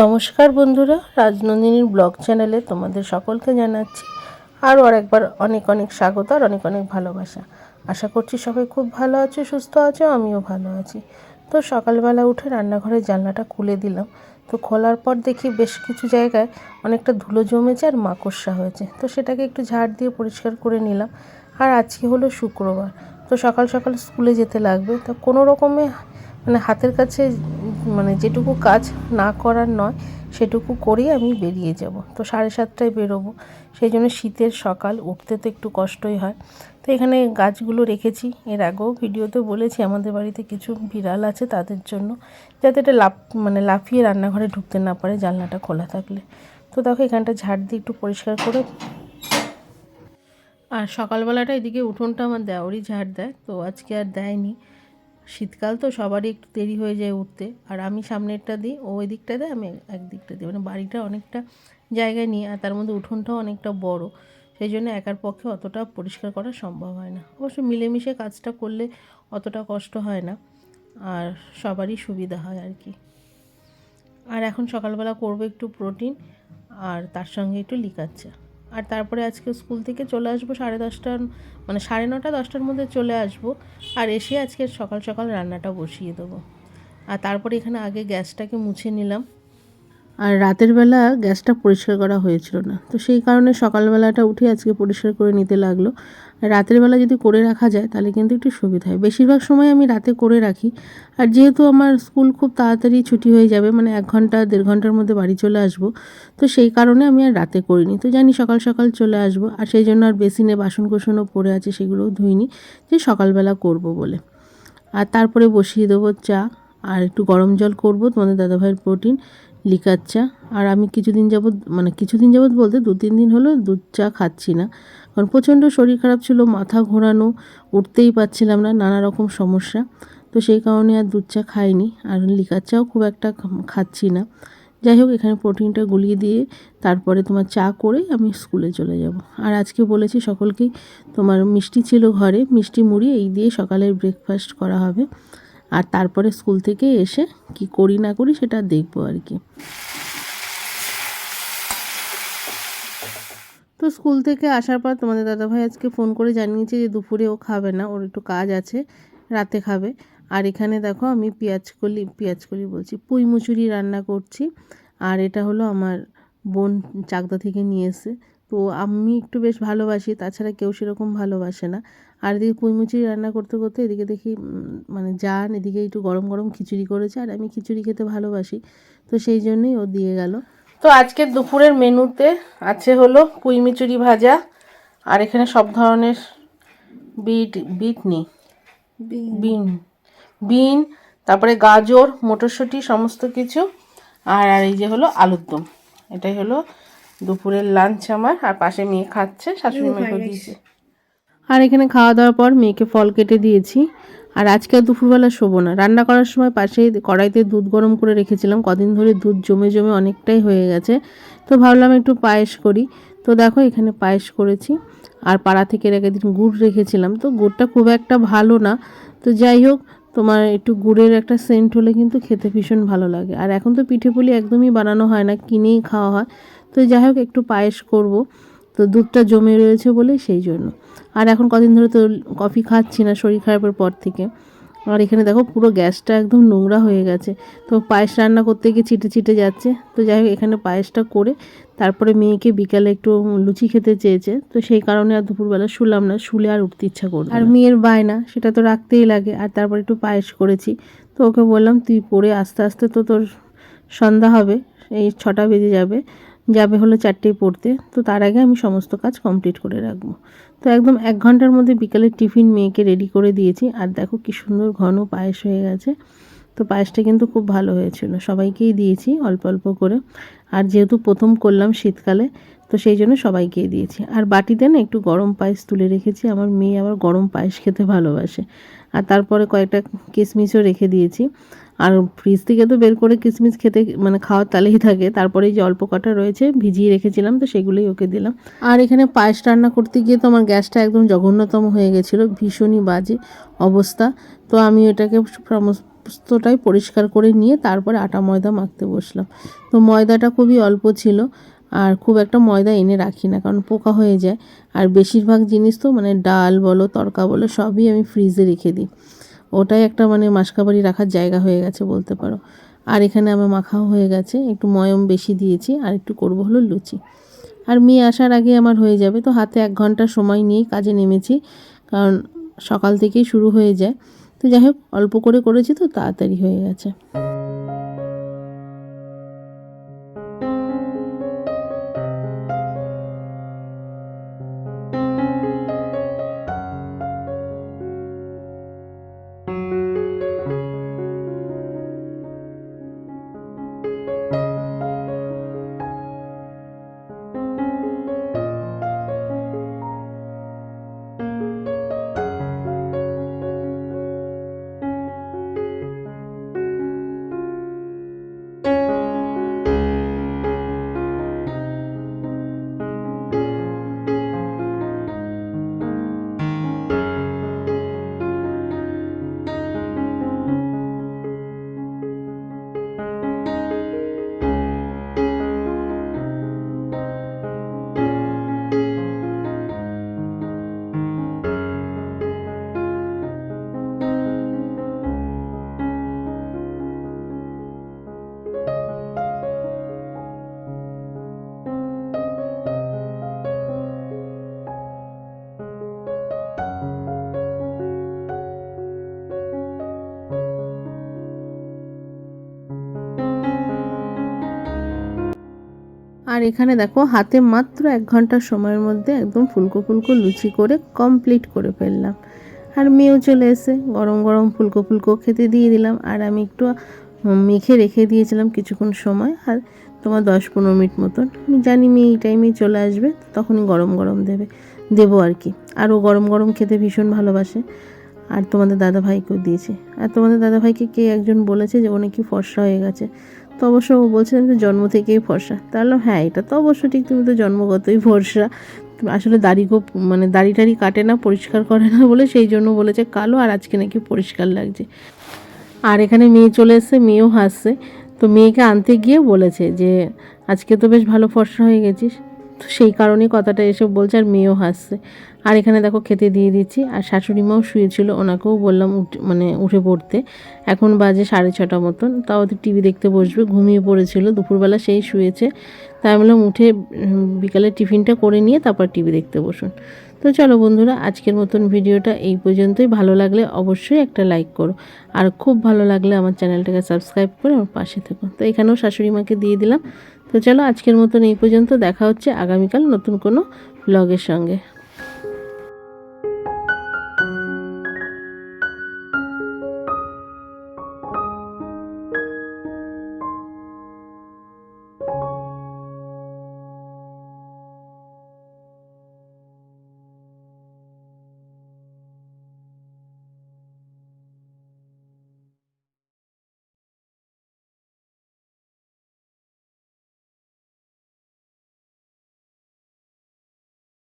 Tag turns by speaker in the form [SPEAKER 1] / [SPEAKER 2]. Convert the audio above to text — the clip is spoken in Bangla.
[SPEAKER 1] নমস্কার বন্ধুরা, রাজনন্দিনীর ব্লগ চ্যানেলে তোমাদের সকলকে জানাচ্ছি আরও আরেকবার অনেক অনেক স্বাগত আর অনেক অনেক ভালোবাসা। আশা করছি সবাই খুব ভালো আছো, সুস্থ আছো, আমিও ভালো আছি। তো সকালবেলা উঠে রান্নাঘরের জানলাটা খুলে দিলাম। তো খোলার পর দেখি বেশ কিছু জায়গায় অনেকটা ধুলো জমেছে আর মাকড়সা হয়েছে। তো সেটাকে একটু ঝাড় দিয়ে পরিষ্কার করে নিলাম। আর আজকে হলো শুক্রবার। তো সকাল সকাল স্কুলে যেতে লাগবে। তো কোনো রকমে মানে হাতের কাছে মানে যেটুকু কাজ না করার নয়, সেটুকু করেই আমি বেরিয়ে যাব। তো সাড়ে সাতটায় বেরোবো। সেই জন্য শীতের সকাল, উঠতে তো একটু কষ্টই হয়। তো এখানে গাছগুলো রেখেছি। এর আগেও ভিডিওতে বলেছি, আমাদের বাড়িতে কিছু বিড়াল আছে তাদের জন্য, যাতে এটা লাফ মানে লাফিয়ে রান্নাঘরে ঢুকতে না পারে জানলাটা খোলা থাকলে। তো দেখো, এখানটা ঝাড় দিয়ে একটু পরিষ্কার করে আর সকালবেলাটা এদিকে উঠোনটা আমার দেওয়ারই ঝাড় দেয়। তো আজকে আর দেয়নি। শীতকাল তো সবারই একটু দেরি হয়ে যায় উঠতে। আর আমি সামনেরটা দিই, ও ওই দিকটা দেয় আমি এক দিকটা দিই। মানে বাড়িটা অনেকটা জায়গায় নিয়ে, আর তার মধ্যে উঠোনটাও অনেকটা বড়। সেই জন্য একার পক্ষে অতটা পরিষ্কার করা সম্ভব হয় না। অবশ্য মিলেমিশে কাজটা করলে অতটা কষ্ট হয় না, আর সবারই সুবিধা হয় আর কি। আর এখন সকালবেলা করব একটু প্রোটিন, আর তার সঙ্গে একটু লিকার চা। আর তারপরে আজকে স্কুল থেকে চলে আসব সাড়ে দশটার মানে সাড়ে নটা, দশটার মধ্যে চলে আসব। আর এসে আজকে সকাল সকাল রান্নাটা বসিয়ে দেবো। আর তারপরে এখানে আগে গ্যাসটাকে মুছে নিলাম। আর রাতের বেলা গ্যাসটা পরিষ্কার করা হয়েছিল না। তো সেই কারণে সকালবেলাটা উঠে আজকে পরিষ্কার করে নিতে লাগল। রাতের বেলা যদি করে রাখা যায়, তাহলে কিন্তু একটু সুবিধা হয়। বেশিরভাগ সময় আমি রাতে করে রাখি। আর যেহেতু আমার স্কুল খুব তাড়াতাড়ি ছুটি হয়ে যাবে মানে এক ঘণ্টা, দেড় ঘণ্টার মধ্যে বাড়ি চলে আসব, তো সেই কারণে আমি আর রাতে করিনি। তো জানি সকাল সকাল চলে আসব, আর সেই জন্য আর বেসিনে বাসন কোসনও পড়ে আছে, সেগুলোও ধুইনি, যে সকালবেলা করব বলে। আর তারপরে বসিয়ে দেবো চা, আর একটু গরম জল করব, তোমাদের দাদাভাইয়ের প্রোটিন লিকার চা আর আমি কিছুদিন যাবৎ মানে কিছুদিন যাবৎ বলতে দু তিন দিন হলো দুধ চা খাচ্ছি না। কারণ প্রচণ্ড শরীর খারাপ ছিল, মাথা ঘোরানো, উঠতেই পারছিলাম না, নানা রকম সমস্যা। তো সেই কারণে আর দুধ চা খাইনি। আর লিকার চাও খুব একটা খাচ্ছি না। যাই হোক, এখানে প্রোটিনটা গুলিয়ে দিয়ে তারপরে তোমার চা করে আমি স্কুলে চলে যাব। আর আজকে বলেছি সকলকেই, তোমার মিষ্টি ছিল ঘরে, মিষ্টি মুড়ি, এই দিয়ে সকালের ব্রেকফাস্ট করা হবে। আর তারপরে স্কুল থেকে এসে কি করি না করি সেটা দেখব আর কি। তো স্কুল থেকে আসার পর তোমাদের দাদাভাই আজকে ফোন করে জানিয়েছে যে দুপুরে ও খাবে না, ওর একটু কাজ আছে, রাতে খাবে। আর এখানে দেখো আমি পেঁয়াজ কলি পেঁয়াজ কলি বলছি, পুঁই মুচুরি রান্না করছি। আর এটা হলো আমার বোন চাকদা থেকে নিয়ে এসে। তো আমি একটু বেশ ভালোবাসি, তাছাড়া কেউ সেরকম ভালোবাসে না। আর এদিকে পুঁইমুচুরি রান্না করতে করতে এদিকে দেখি মানে জান এদিকে একটু গরম গরম খিচুড়ি করেছে আর আমি খিচুড়ি খেতে ভালোবাসি। তো সেই জন্যই ও দিয়ে গেল। তো আজকে দুপুরের মেনুতে আছে হলো পুঁইমিচুরি ভাজা আর এখানে সব ধরনের বিট বিট নেই। বিন। বিন। তারপরে গাজর মটরশুঁটি সমস্ত কিছু। আর আর এই যে হলো আলুর দম। এটাই হলো দুপুরের লাঞ্চ আমার। আর পাশে মেয়ে খাচ্ছে শাশুড়ি মাকে দিয়েছে। আর এখানে খাওয়া দাওয়ার পর মেয়েকে ফল কেটে দিয়েছি। আর আজকে আর দুপুরবেলা শোবো না। রান্না করার সময় পাশেই কড়াইতে দুধ গরম করে রেখেছিলাম। কদিন ধরে দুধ জমে জমে অনেকটাই হয়ে গেছে। তো ভাবলাম একটু পায়েস করি। তো দেখো, এখানে পায়েস করেছি। আর পাড়া থেকে রেখে দিন গুড় রেখেছিলাম। তো গুড়টা খুব একটা ভালো না। তো যাই হোক, তোমার একটু গুড়ের একটা সেন্ট হলে কিন্তু খেতে ভীষণ ভালো লাগে। আর এখন তো পিঠে পুলি একদমই বানানো হয় না, কিনেই খাওয়া হয়। তো যাই হোক, একটু পায়েস করব। তো দুধটা জমে রয়েছে বলে সেই জন্য। আর এখন কদিন ধরে তো কফি খাচ্ছি না শরীর খারাপের পর থেকে। আর এখানে দেখো পুরো গ্যাসটা একদম নোংরা হয়ে গেছে। তো পায়েস রান্না করতে গিয়ে ছিটে ছিটে যাচ্ছে। তো যাই হোক এখানে পায়েসটা করে তারপরে মেয়েকে বিকালে একটু লুচি খেতে চেয়েছে। তো সেই কারণে আর দুপুরবেলা শুলাম না শুলে আর উঠতে ইচ্ছা করল আর মেয়ের বায়না সেটা তো রাখতেই লাগে। আর তারপর একটু পায়েস করেছি। তো ওকে বললাম তুই পরে আস্তে আস্তে তো তোর সন্ধ্যা হবে এই ছটা বেজে যাবে। যাবে হলো চারটেই পড়তে, তো তার আগে আমি সমস্ত কাজ কমপ্লিট করে রাখব। তো একদম এক ঘণ্টার মধ্যে বিকালের টিফিন মেয়েকে রেডি করে দিয়েছি, আর দেখো কি সুন্দর ঘন পায়েস হয়ে গেছে। তো পায়েসটা কিন্তু খুব ভালো হয়েছিল, সবাইকেই দিয়েছি অল্প অল্প করে। আর যেহেতু প্রথম করলাম শীতকালে, তো সেই জন্য সবাইকেই দিয়েছি। আর বাটিতে না একটু গরম পায়েস তুলে রেখেছি, আমার মেয়ে আবার গরম পায়েস খেতে ভালোবাসে। আর তারপরে কয়েকটা কিশমিশও রেখে দিয়েছি। আর ফ্রিজ থেকে তো বের করে কিশমিশ খেতে মানে খাওয়ার তালেই থাকে। তারপরে যে অল্প কটা রয়েছে, ভিজিয়ে রেখেছিলাম, তো সেগুলোই ওকে দিলাম। আর এখানে পায়েস রান্না করতে গিয়ে তো আমার গ্যাসটা একদম জঘন্যতম হয়ে গেছিল, ভীষণই বাজে অবস্থা। তো আমি এটাকে সমস্তটাই পরিষ্কার করে নিয়ে তারপরে আটা ময়দা মাখতে বসলাম। তো ময়দাটা খুবই অল্প ছিল, আর খুব একটা ময়দা এনে রাখি না, কারণ পোকা হয়ে যায়। আর বেশিরভাগ জিনিস তো মানে ডাল বলো, তরকা বলো, সবই আমি ফ্রিজে রেখে দিই। ওটাই একটা মানে মাসকাবারি রাখার জায়গা হয়ে গেছে বলতে পারো। আর এখানে আমার মাখাও হয়ে গেছে, একটু ময়ম বেশি দিয়েছি, আর একটু করব হলো লুচি। আর মেয়ে আসার আগে আমার হয়ে যাবে, তো হাতে এক ঘণ্টা সময় নিয়েই কাজে নেমেছি, কারণ সকাল থেকেই শুরু হয়ে যায়। তো যাই হোক, অল্প করে করেছি তো, তাড়াতাড়ি হয়ে গেছে। আর এখানে দেখো, হাতে মাত্র এক ঘণ্টার সময়ের মধ্যে একদম ফুলকো ফুলকো লুচি করে কমপ্লিট করে ফেললাম। আর মেয়েও চলে এসে গরম গরম ফুলকো ফুলকো খেতে দিয়ে দিলাম। আর আমি একটু মেখে রেখে দিয়েছিলাম কিছুক্ষণ সময়, আর তোমার দশ পনেরো মিনিট মতন। আমি জানি মেয়ে এই টাইমেই চলে আসবে তখনই গরম গরম দেবে, দেবো আর কি। আর ও গরম গরম খেতে ভীষণ ভালোবাসে। আর তোমাদের দাদা ভাইকেও দিয়েছে। আর তোমাদের দাদা ভাইকে কে একজন বলেছে যে ও নাকি ফর্সা হয়ে গেছে। তো অবশ্য ও বলছিলেন যে জন্ম থেকেই ফর্সা। তাহলে হ্যাঁ এটা তো অবশ্য ঠিক, তুমি তো জন্মগতই ফর্সা। আসলে দাড়ি খুব মানে দাড়ি টাড়ি কাটে না, পরিষ্কার করে না বলে সেই জন্য বলেছে কালো, আর আজকে নাকি পরিষ্কার লাগছে। আর এখানে মেয়ে চলে এসছে, মেয়েও হাসছে। তো মেয়েকে আনতে গিয়ে বলেছে যে, আজকে তো বেশ ভালো ফর্সা হয়ে গেছিস। তো সেই কারণেই কথাটা এসব বলছে, আর মেয়েও হাসছে। আর এখানে দেখো খেতে দিয়ে দিচ্ছি, আর শাশুড়ি মাও শুয়েছিল, ওনাকেও বললাম মানে উঠে পড়তে। এখন বাজে সাড়ে ছটা মতন, তাও তো টিভি দেখতে বসবে, ঘুমিয়ে পড়েছিল, দুপুরবেলা সেই শুয়েছে। তাই বললাম উঠে বিকালে টিফিনটা করে নিয়ে তারপর টিভি দেখতে বসুন। তো চলো বন্ধুরা, আজকের মতন ভিডিওটা এই পর্যন্তই। ভালো লাগলে অবশ্যই একটা লাইক করো, আর খুব ভালো লাগলে আমার চ্যানেলটাকে সাবস্ক্রাইব করে আমার পাশে থেকো। তো এখানেও শাশুড়ি মাকে দিয়ে দিলাম। তো চলো আজকের মতন এই পর্যন্ত দেখা হচ্ছে আগামীকাল নতুন কোনো ব্লগের সঙ্গে।